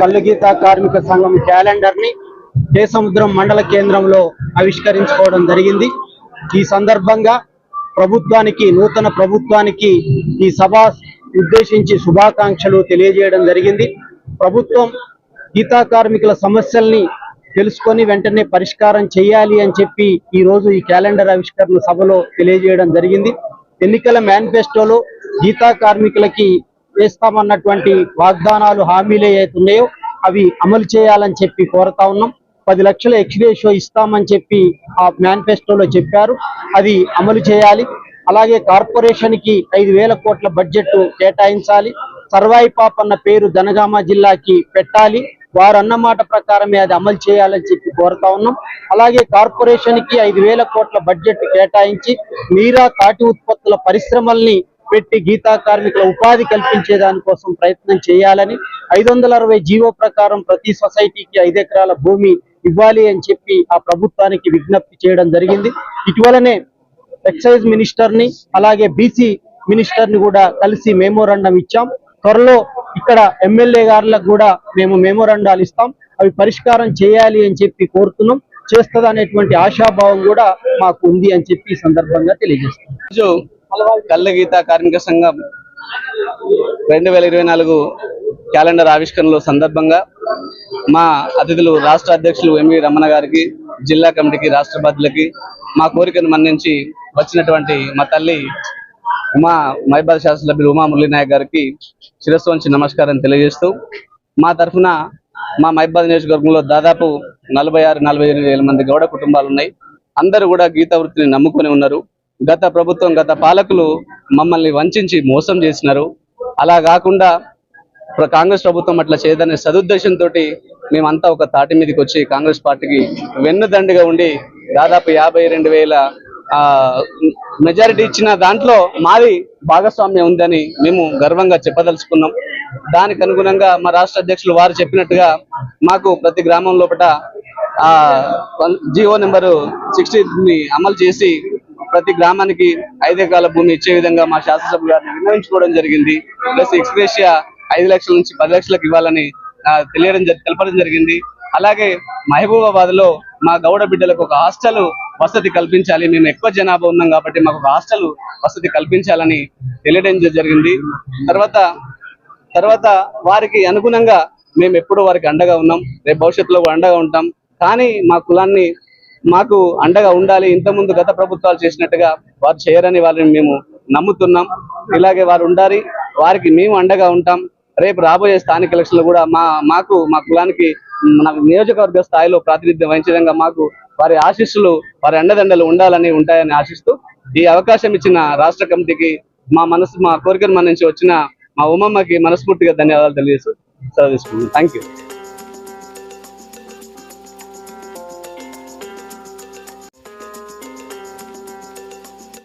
కళ్ళు గీత కార్మిక సంఘం క్యాలెండర్ని కేసముద్రం మండల కేంద్రంలో ఆవిష్కరించుకోవడం జరిగింది. ఈ సందర్భంగా ప్రభుత్వానికి నూతన ప్రభుత్వానికి ఈ సభ ఉద్దేశించి శుభాకాంక్షలు తెలియజేయడం జరిగింది. ప్రభుత్వం గీతా కార్మికుల సమస్యల్ని తెలుసుకొని వెంటనే పరిష్కారం చేయాలి అని చెప్పి ఈ రోజు ఈ క్యాలెండర్ ఆవిష్కరణ సభలో తెలియజేయడం జరిగింది. ఎన్నికల మేనిఫెస్టోలో గీతా కార్మికులకి వేస్తామన్నటువంటి వాగ్దానాలు హామీలు ఏవైతే అవి అమలు చేయాలని చెప్పి కోరుతా ఉన్నాం. పది లక్షల ఎక్స్రేషో ఇస్తామని చెప్పి ఆ మేనిఫెస్టోలో చెప్పారు. అది అమలు చేయాలి. అలాగే కార్పొరేషన్కి ఐదు వేల కోట్ల బడ్జెట్ కేటాయించాలి. సర్వాయి పాప్ అన్న పేరు జనగామ జిల్లాకి పెట్టాలి. వారు అన్న మాట ప్రకారమే అది అమలు చేయాలని చెప్పి కోరుతా ఉన్నాం. అలాగే కార్పొరేషన్కి ఐదు వేల కోట్ల బడ్జెట్ కేటాయించి మీరా తాటి ఉత్పత్తుల పరిశ్రమల్ని పెట్టి గీతా కార్మికుల ఉపాధి కల్పించే దానికోసం ప్రయత్నం చేయాలని ఐదు వందల అరవై జీవో ప్రకారం ప్రతి సొసైటీకి ఐదు ఎకరాల భూమి ఇవ్వాలి అని చెప్పి ఆ ప్రభుత్వానికి విజ్ఞప్తి చేయడం జరిగింది. ఇటీవలనే ఎక్సైజ్ మినిస్టర్ని అలాగే బీసీ మినిస్టర్ని కూడా కలిసి మెమోరాండం ఇచ్చాం. త్వరలో ఇక్కడ ఎమ్మెల్యే గారులకు కూడా మేము మెమోరాండాలు ఇస్తాం. అవి పరిష్కారం చేయాలి అని చెప్పి కోరుతున్నాం. చేస్తుంది అనేటువంటి ఆశాభావం కూడా మాకు ఉంది అని చెప్పి ఈ సందర్భంగా తెలియజేస్తాం రోజు కళ్ళ గీత కార్మిక సంఘం రెండు వేల ఇరవై నాలుగు క్యాలెండర్ ఆవిష్కరణలో సందర్భంగా మా అతిథులు రాష్ట్ర అధ్యక్షులు ఎంవి రమణ గారికి జిల్లా కమిటీకి రాష్ట్ర బాధ్యులకి మా కోరికను మన్నించి వచ్చినటువంటి మా తల్లి ఉమా మైబాద్ శాసనసభ్యులు ఉమా మురళీనాయక్ గారికి శిరస్సు వంచి నమస్కారం తెలియజేస్తూ మా తరఫున మా మైబాద్ నియోజకవర్గంలో దాదాపు నలభై ఆరు నలభై ఎనిమిది వేల మంది గౌడ కుటుంబాలు ఉన్నాయి. అందరూ కూడా గీత వృత్తిని నమ్ముకొని ఉన్నారు. గత ప్రభుత్వం గత పాలకులు మమ్మల్ని వంచి మోసం చేసినారు. అలా కాకుండా కాంగ్రెస్ ప్రభుత్వం అట్లా చేయదనే సదుద్దేశంతో మేమంతా ఒక తాటి మీదకి వచ్చి కాంగ్రెస్ పార్టీకి వెన్నుదండిగా ఉండి దాదాపు యాభై రెండు వేల ఆ, మెజారిటీ ఇచ్చిన దాంట్లో మాది భాగస్వామ్యం ఉందని మేము గర్వంగా చెప్పదలుచుకున్నాం. దానికి అనుగుణంగా మా రాష్ట్ర అధ్యక్షులు వారు చెప్పినట్టుగా మాకు ప్రతి గ్రామం లోపల ఆ జియో నెంబరు సిక్స్టీ అమలు చేసి ప్రతి గ్రామానికి ఐదు ఎకరాల భూమి ఇచ్చే విధంగా మా శాసనసభ గారిని నిర్ణయించుకోవడం జరిగింది. ప్లస్ ఎక్స్ప్రెషియా ఐదు లక్షల నుంచి పది లక్షలకు ఇవ్వాలని తెలియడం తెలపడం జరిగింది. అలాగే మహబూబాబాద్లో మా గౌడ బిడ్డలకు ఒక హాస్టల్ వసతి కల్పించాలి. మేము ఎక్కువ జనాభా ఉన్నాం కాబట్టి మాకు ఒక హాస్టల్ వసతి కల్పించాలని తెలియడం జ- జరిగింది. తర్వాత తర్వాత వారికి అనుగుణంగా మేము ఎప్పుడూ వారికి అండగా ఉన్నాం. రేపు భవిష్యత్తులో అండగా ఉంటాం. కానీ మా కులాన్ని మాకు అండగా ఉండాలి. ఇంతకుముందు గత ప్రభుత్వాలు చేసినట్టుగా వారు చేయరని వారిని మేము నమ్ముతున్నాం. ఇలాగే వారు ఉండాలి. వారికి మేము అండగా ఉంటాం. రేపు రాబోయే స్థానిక ఎలక్షన్లు కూడా మా మాకు మా కులానికి నాకు నియోజకవర్గ స్థాయిలో ప్రాతినిధ్యం వహించే విధంగా మాకు వారి ఆశీస్సులు వారి అండదండలు ఉండాలని ఉంటాయని ఆశిస్తూ ఈ అవకాశం ఇచ్చిన రాష్ట్ర కమిటీకి మా మనసు మా కోరికను మన నుంచి వచ్చిన మా ఉమ్మమ్మకి మనస్ఫూర్తిగా ధన్యవాదాలు తెలియజేస్తూ సెలవు థ్యాంక్ యూ